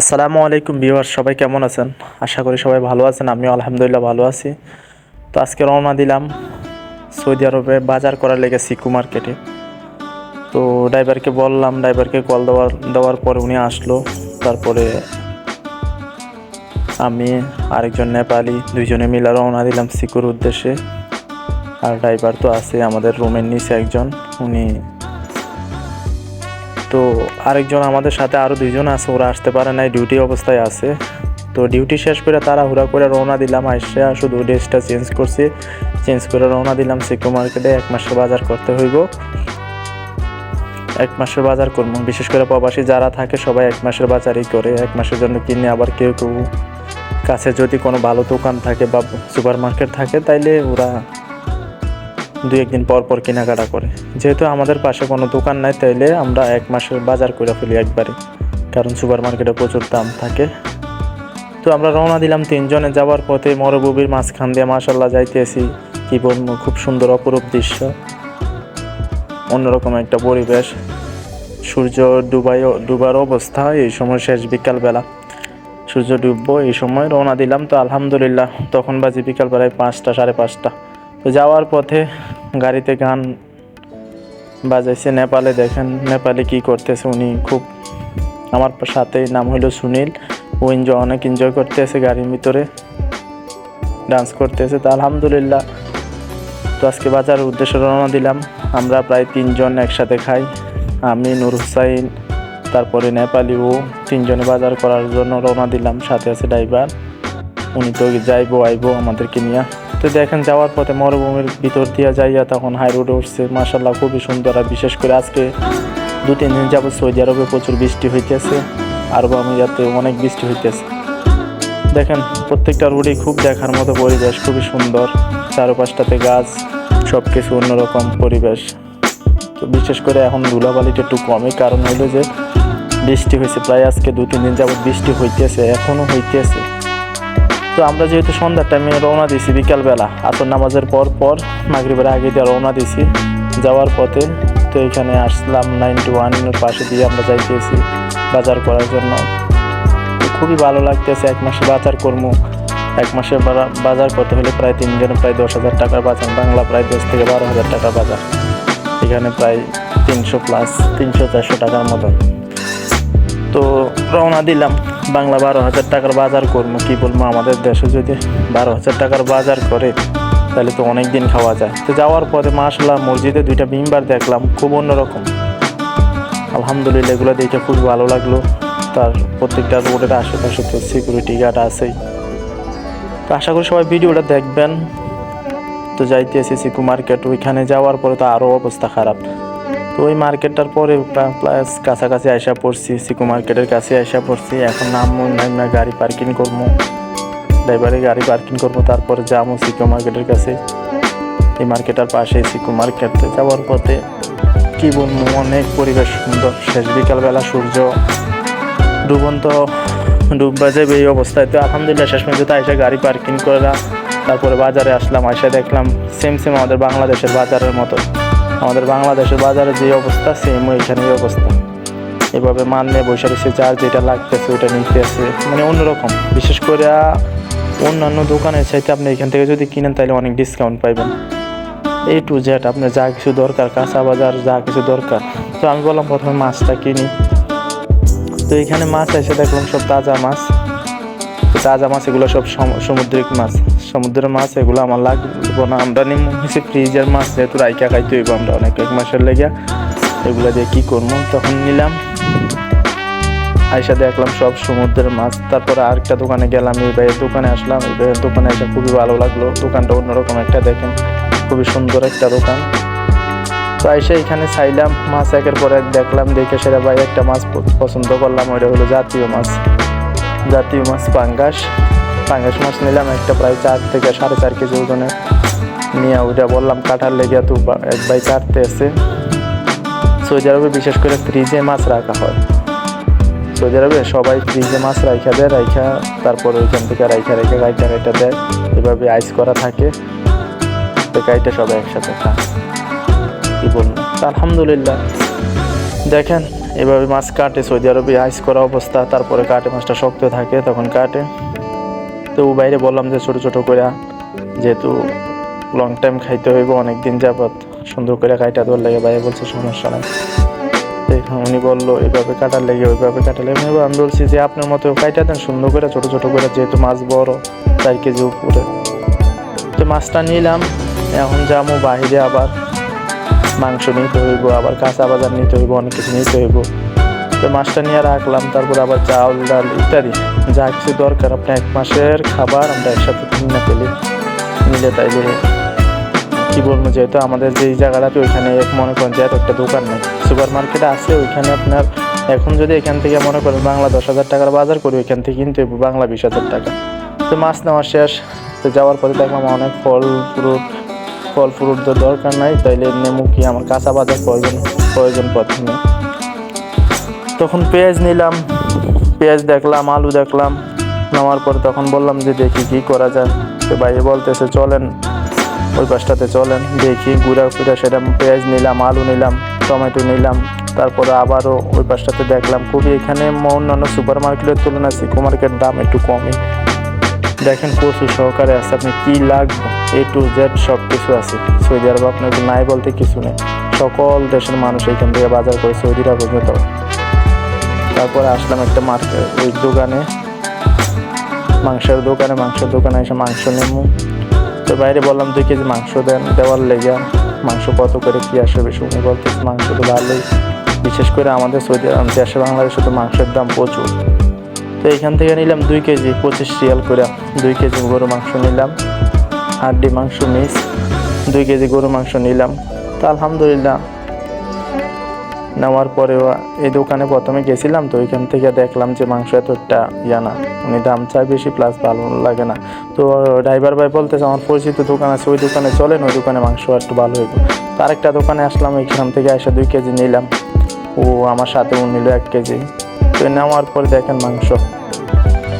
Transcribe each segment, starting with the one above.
আসসালামু আলাইকুম ভিউয়ার সবাই কেমন আছেন? আশা করি সবাই ভালো আছেন, আমিও আলহামদুলিল্লাহ ভালো আছি। তো আজকে রওনা দিলাম সৌদি আরবে বাজার করার লেগে সিকু মার্কেটে। তো ড্রাইভারকে বললাম, ড্রাইভারকে কল দেওয়ার দেওয়ার পরে উনি আসলো। তারপরে আমি আরেকজন নেপালি, দুইজনে মিলে রওনা দিলাম সিকুর উদ্দেশ্যে। আর ড্রাইভার তো আছে আমাদের রুমের নিচে একজন, উনি তো আরেকজন আমাদের সাথে আরও দুইজন আছে, ওরা আসতে পারে নাই ডিউটি অবস্থায় আছে। তো ডিউটি শেষ করে তারা হুড়া করে রওনা দিলাম, আইসা শুধু ড্রেসটা চেঞ্জ করছি। চেঞ্জ করে রওনা দিলাম সিকো মার্কেটে এক মাসের বাজার করতে হইব। এক মাসের বাজার করব। বিশেষ করে প্রবাসী যারা থাকে, সবাই এক মাসের বাজারই করে। এক মাসের জন্য কিনে আবার কেউ কেউ কাছে যদি কোনো ভালো দোকান থাকে বা সুপার মার্কেট থাকে, তাইলে ওরা দুই একদিন পর পর কেনাকাটা করে। যেহেতু আমাদের পাশে কোনো দোকান নাই, তাইলে আমরা এক মাসের বাজার করে ফেলি একবারে, কারণ সুপার মার্কেটে প্রচুর দাম থাকে। তো আমরা রওনা দিলাম তিনজনে যাওয়ার পথে, মরুভূমির মাঝখান দিয়ে মাসাল্লাহ যাইতেছি। কি বলব, খুব সুন্দর অপরূপ দৃশ্য। অন্যরকম একটা পরিবেশ। সূর্য ডুবাই, ডুবার অবস্থা এই সময় শেষ বিকালবেলা। সূর্য ডুববো এই সময় রওনা দিলাম। তো আলহামদুলিল্লাহ, তখন বাজে বিকালবেলায় পাঁচটা, সাড়ে পাঁচটা। তো যাওয়ার পথে গাড়িতে গান বাজাইছে, নেপালে দেখেন নেপালে কি করতেছে উনি খুব আমার সাথে নাম হইল সুনীল। ও এনজয় অনেক এনজয় করতেছে গাড়ির ভিতরে ডান্স করতেছে। তো আলহামদুলিল্লাহ, তো আজকে বাজারের উদ্দেশ্যে রওনা দিলাম। আমরা প্রায় তিনজন একসাথে খাই। আমি নূর হুসাইন, তারপরে নেপালি ও তিনজনে বাজার করার জন্য রওনা দিলাম। সাথে আছে ড্রাইভার। উনি তো যাইবো, আইবো আমাদেরকে নিয়ে। তো দেখেন, যাওয়ার পথে মরুভূমির ভিতর দিয়ে যাইয়া তখন হাই রোডে উঠছে। মাসাল্লাহ খুবই সুন্দর। আর বিশেষ করে আজকে দু তিন দিন যাবত সৌদি আরবে প্রচুর বৃষ্টি হইতেছে। আরব আমিরাতে অনেক বৃষ্টি হইতেছে। দেখেন, প্রত্যেকটা রোডই খুব দেখার মতো পরিবেশ, খুবই সুন্দর। চারপাশটাতে গাছ সব কিছু অন্যরকম পরিবেশ। তো বিশেষ করে এখন ধুলাবালিটা একটু কমই কারণ হইল যে বৃষ্টি হয়েছে প্রায় আজকে দু তিন দিন যাবত বৃষ্টি হইতেছে এখনও হইতেছে। তো আমরা যেহেতু সন্ধ্যার টাইমে রওনা দিয়েছি বিকালবেলা, আসর নামাজের পর পর মাগরিবের আগে দিয়ে রওনা দিয়েছি। যাওয়ার পথে তো এখানে আসলাম নাইনটি ওয়ানের পাশে দিয়ে আমরা যাইতেছি বাজার করার জন্য। খুবই ভালো লাগতেছে, এক মাসে বাজার করব এক মাসে বাজার করতে হলে প্রায় তিনজনে প্রায় দশ হাজার টাকার বাজার, বাংলা প্রায় দশ থেকে বারো হাজার টাকার বাজার। এখানে প্রায় তিনশো প্লাস তিনশো চারশো টাকার মতন। তো রওনা দিলাম। বাংলা বারো হাজার টাকার বাজার করব। কি বলব, আমাদের দেশে যদি বারো হাজার টাকার বাজার করে, তাহলে তো অনেক দিন খাওয়া যায়। তো যাওয়ার পরে মাসাল্লাহ মসজিদে দুইটা বিমবার দেখলাম, খুব অন্যরকম। আলহামদুলিল্লাহ এগুলো দেখে খুব ভালো লাগল। তার প্রত্যেকটা রোডের আশেপাশে তো সিকিউরিটি গার্ড আছেই। তো আশা করি সবাই ভিডিওটা দেখবেন। তো যাইতে যাইতেছি সিকু মার্কেট, ওইখানে যাওয়ার পরে তো আরও অবস্থা খারাপ। তো ওই মার্কেটটার পরে প্লাস কাছাকাছি আইসা পড়ছি, সিকু মার্কেটের কাছে আইসা পড়ছি। এখন নামবো নামা গাড়ি পার্কিং করব। ড্রাইভারে গাড়ি পার্কিং করব, তারপরে যাব সিকু মার্কেটের কাছে। এই মার্কেটের পাশে সিকু মার্কেটে। যাওয়ার পথে কি বলব, অনেক পরিবেশ সুন্দর। শেষ বিকালবেলা সূর্য ডুবন্ত ডুব বাজে এই অবস্থায়। তো আলহামদুলিল্লাহ, শেষ পর্যন্ত আইসা গাড়ি পার্কিং করা। তারপরে বাজারে আসলাম, আইসা দেখলাম সেম সেম আমাদের বাংলাদেশের বাজারের মতো। আমাদের বাংলাদেশের বাজারে যে অবস্থা সেম ওইখানে অবস্থা। এভাবে মান নিয়ে বসে রয়েছে, যার যেটা লাগতেছে ওটা নিতেছে। মানে অন্যরকম। বিশেষ করে অন্যান্য দোকানের চাইতে আপনি এখান থেকে যদি কিনেন, তাহলে অনেক ডিসকাউন্ট পাইবেন। এই টু জেড আপনার যা কিছু দরকার, কাঁচা বাজার যা কিছু দরকার। তো আমি বললাম, প্রথমে মাছটা কিনি। তো এখানে মাছ এসে দেখলাম, সব তাজা মাছ। তাজা মাছ, এগুলো সব সম- সামুদ্রিক মাছ। সমুদ্রের মাছ, এগুলো আমার লাগবে না। আমরা নিম হচ্ছে ফ্রিজের মাছ, যেহেতু রাইকা খাইতে হইব আমরা অনেক এক মাসের লেগে এগুলো দিয়ে কী করব তখন নিলাম। আইসা দেখলাম সব সমুদ্রের মাছ। তারপরে আরেকটা দোকানে গেলাম, এই ভাইয়ের দোকানে আসলাম। এই ভাইয়ের দোকানে এসে খুবই ভালো লাগল। দোকানটা অন্যরকম একটা, দেখেন। খুবই সুন্দর একটা দোকান। তো আইসা এখানে চাইলাম, মাছ একের পর এক দেখলাম, দেখে সেটা ভাই একটা মাছ পছন্দ করলাম। ওইটা হলো জাতীয় মাছ। জাতীয় মাছ, পাঙ্গাস। পাঙ্গাস মাছ নিলাম একটা প্রায় চার থেকে সাড়ে চার কেজি ওজনের নিয়ে ওইটা বললাম কাটার লেগে তো এক ভাই কাটতে এসে সৌদি আরবে বিশেষ করে ফ্রিজে মাছ রাখা হয়। সৌদি আরবে সবাই ফ্রিজে মাছ রাইখা দেয়, রাইখা তারপর ওইখান থেকে রাইখা রেখে গাইটা গাইটা দেয়। এভাবে আইস করা থাকে। গাইটা সবাই একসাথে খায়। কি বলব? তো আলহামদুলিল্লাহ। দেখেন এভাবে মাছ কাটে, সৌদি আরবে আইস করা অবস্থা, তারপরে কাটে, মাছটা শক্ত থাকে, তখন কাটে। তো বাইরে বললাম যে ছোট ছোট করে যেহেতু লং টাইম খাইতে হইব অনেক দিন যাবত সুন্দর করে কাইটা দেওয়ার লাগে বাইরে বলছে, সমস্যা নাই। এখন উনি বলল এইভাবে কাটার লেগে, ওইভাবে কাটার লেগে। আমি বলছি যে আপনার মতো কাইটা দেন, সুন্দর করে ছোট ছোট করে যেহেতু মাছ বড়, চার কেজি উপরে। তো মাছটা নিলাম, এখন যাব বাহিরে আবার। মাংস নিতে হইব, আবার কাঁচা বাজার নিতে হইব, অনেক কিছু নিতে হইব। তো মাছটা নিয়ে রাখলাম, তারপর আবার চাউল, ডাল ইত্যাদি। যা কিছু দরকার, আপনি এক মাসের খাবার আমরা একসাথে কিনে ফেলি নিলে তাইলে কি বলব, যেহেতু আমাদের যেই জায়গাটাতে ওইখানে এক মনে করেন যে একটা দোকান নেই। সুপার মার্কেট আছে, ওইখানে আপনার এখন যদি এখান থেকে মনে করেন বাংলা দশ হাজার টাকার বাজার করি, ওইখান থেকে কিনতে বাংলা বিশ হাজার টাকা। তো মাছ নেওয়া শেষ, তো যাওয়ার পরে দেখলাম অনেক ফল, ফ্রুট ফল ফ্রুট তো দরকার নাই, তাইলে নেমু কি আমার কাঁচা বাজার প্রয়োজন প্রয়োজন প্রথমে। তখন পেঁয়াজ নিলাম, পেঁয়াজ দেখলাম, আলু দেখলাম নেওয়ার পর তখন বললাম যে দেখি কি করা যায়। তো বাইরে বলতেছে, চলেন, ওই পাশটাতে চলেন, দেখি ঘুরা ফিরা সেটা পেঁয়াজ নিলাম, আলু নিলাম, টমেটো নিলাম, তারপরে আবারও ওই পাশটাতে দেখলাম। খুবই এখানে অন্যান্য সুপার মার্কেটের তুলনায় সিকো মার্কেট দাম একটু কমই। দেখেন প্রচুর সহকারে আছে। আপনি কি লাগবে? এ টু জেড সব কিছু আছে। সৌদি আরব আপনার নাই বলতে কিছু নেই। সকল দেশের মানুষ এখান থেকে বাজার করে সৌদি আরব পর্যন্ত তারপরে আসলাম একটা মার্কেট ওই দোকানে। মাংসের দোকানে মাংসের দোকানে এসে মাংস নেব তো বাইরে বললাম, দুই কেজি মাংস দেন। দেওয়ার লেগে মাংস কত করে কি আসবে শুনে বলতেছে মাংস তো ভালোই। বিশেষ করে আমাদের সৌদি আরব দেশে বাংলাদেশে তো মাংসের দাম প্রচুর। তো এখান থেকে নিলাম দুই কেজি, পঁচিশ রিয়াল করে। দুই কেজি গরু মাংস নিলাম, হাড্ডি মাংস মিস দুই কেজি গরু মাংস নিলাম। তো আলহামদুলিল্লাহ, নেওয়ার পরেও এই দোকানে প্রথমে গেছিলাম তো ওইখান থেকে দেখলাম যে মাংস এতটা ইয়া না। উনি দাম চায় বেশি প্লাস ভালো লাগে না। তো ড্রাইভার ভাই বলতেছে, আমার পরিচিত দোকান আছে, ওই দোকানে চলেন, ওই দোকানে মাংস একটু ভালো হইব। তো আরেকটা দোকানে আসলাম ওইখান থেকে এসে দুই কেজি নিলাম। ও, আমার সাথে ও নিল এক কেজি। তো নেওয়ার পরে দেখেন মাংস।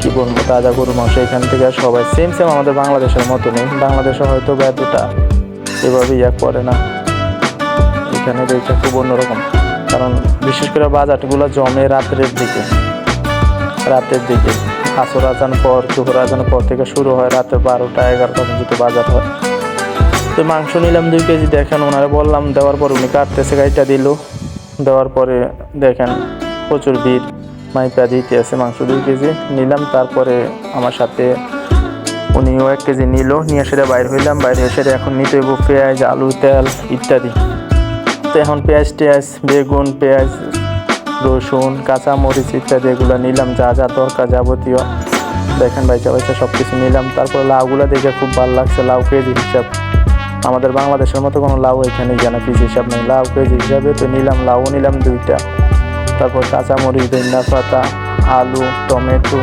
কি বলব তাজা গরু, মাংস এখান থেকে সবাই সেম সেম আমাদের বাংলাদেশের মতো নেই। বাংলাদেশে হয়তো বা এতটা এভাবে ইয়া করে না। এখানে দেখে খুব অন্যরকম। কারণ বিশেষ করে বাজারগুলো জমে রাত্রের দিকে। রাতের দিকে। আসর আজান পর দুপুর আজানের পর থেকে শুরু হয় রাতে বারোটা, এগারোটা পর্যন্ত বাজার হয়। তো মাংস নিলাম দুই কেজি, দেখেন ওনারা বললাম, দেওয়ার পর উনি কাটতেছে গাড়িটা দিল। দেওয়ার পরে দেখেন প্রচুর ভিড়। মাইপা দিতে আছে মাংস দুই কেজি নিলাম। তারপরে আমার সাথে উনিও এক কেজি নিল। নিয়ে সেটা বাইর হইলাম। বাইরে এসে এখন নিতে হইব পেঁয়াজ, আলু, তেল ইত্যাদি। তো এখন পেঁয়াজ, টেয়াজ, বেগুন, পেঁয়াজ, রসুন কাঁচা মরিচ ইত্যাদি এগুলো নিলাম। যা যা দরকার যাবতীয় দেখেন বাইচা বাইচা সব কিছু নিলাম। তারপর লাউগুলো দেখে খুব ভালো লাগছে। লাউ কেজি হিসাব। আমাদের বাংলাদেশের মতো কোনো লাউ এখানে জানা পিস হিসাব নেই। লাউ কেজি হিসাবে তো নিলাম লাউ নিলাম দুইটা। তারপর কাঁচামরিচ ধনিয়া পাতা, আলু, টমেটো।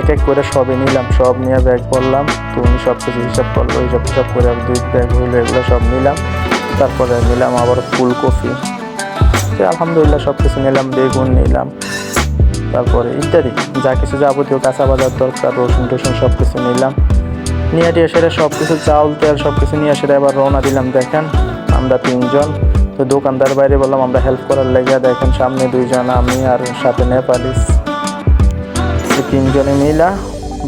এক এক করে সবই নিলাম, সব নিয়ে ব্যাগ করলাম তো উনি সব কিছু হিসাব করল, হিসাব হিসাব করে আবার দুই ব্যাগ হইল, এগুলো সব নিলাম। তারপরে নিলাম আবার ফুলকপি। তো আলহামদুলিল্লাহ সব কিছু নিলাম, বেগুন নিলাম। তারপরে ইত্যাদি, যা কিছু যাবতীয় কাঁচা বাজার দরকার, রসুন টসুন সব কিছু নিলাম। নিয়ে সেটা সব কিছু চাউল, তেল সব কিছু নিয়ে সেটা এবার রওনা দিলাম, দেখেন, আমরা তিনজন। তো দোকানদার বাইরে বললাম, আমরা হেল্প করার লেগে দেখেন সামনে দুইজন, আমি আর সাথে নেপালিস। তিনজনে মিলা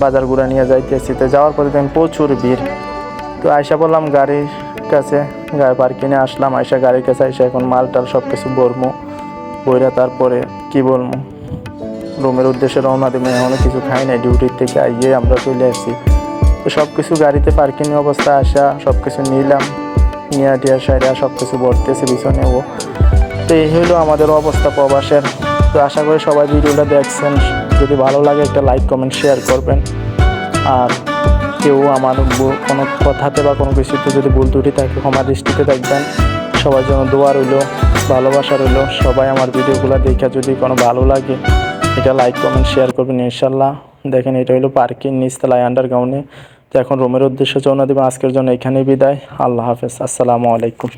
বাজার গুড়া নিয়ে যাইতেছি। তো যাওয়ার পরে দেখেন প্রচুর ভিড়। তো আয়সা বললাম, গাড়ির কাছে গাড়ি পার্কিংয়ে আসলাম। আয়সা গাড়ির কাছে আয়সা এখন মাল টাল সব কিছু বলব বইরা তারপরে কি বলব রুমের উদ্দেশ্যে রওনা দেবো এখনও কিছু খাই নাই ডিউটির থেকে আইয়ে আমরা চলে আসছি। তো সব কিছু গাড়িতে পার্কিং অবস্থা আসা সব কিছু নিলাম। নিয়ে টিয়া সাইডা সব কিছু ভরতেছে, পিছনে ও। তো এই হলো আমাদের অবস্থা প্রবাসের। তো আশা করি সবাই ভিডিওটা দেখছেন। যদি ভালো লাগে একটা লাইক কমেন্ট শেয়ার করবেন। আর কেউ আমার কোনো কথাতে বা কোনো কিছুতে যদি ভুল ত্রুটি থাকে, ক্ষমা দৃষ্টিতে দেখবেন। সবার জন্য দোয়া রইল, ভালোবাসা রইল। সবাই আমার ভিডিওগুলো দেখে যদি কোনো ভালো লাগে, এটা লাইক কমেন্ট শেয়ার করবেন ইনশাল্লাহ। দেখেন এটা হলো পার্কিং নিচতলায় আন্ডারগ্রাউন্ডে তো এখন রোমের উদ্দেশ্যে চৌনা দিবেন আজকের জন্য এখানেই বিদায়। আল্লাহ হাফেজ। আসসালামু আলাইকুম।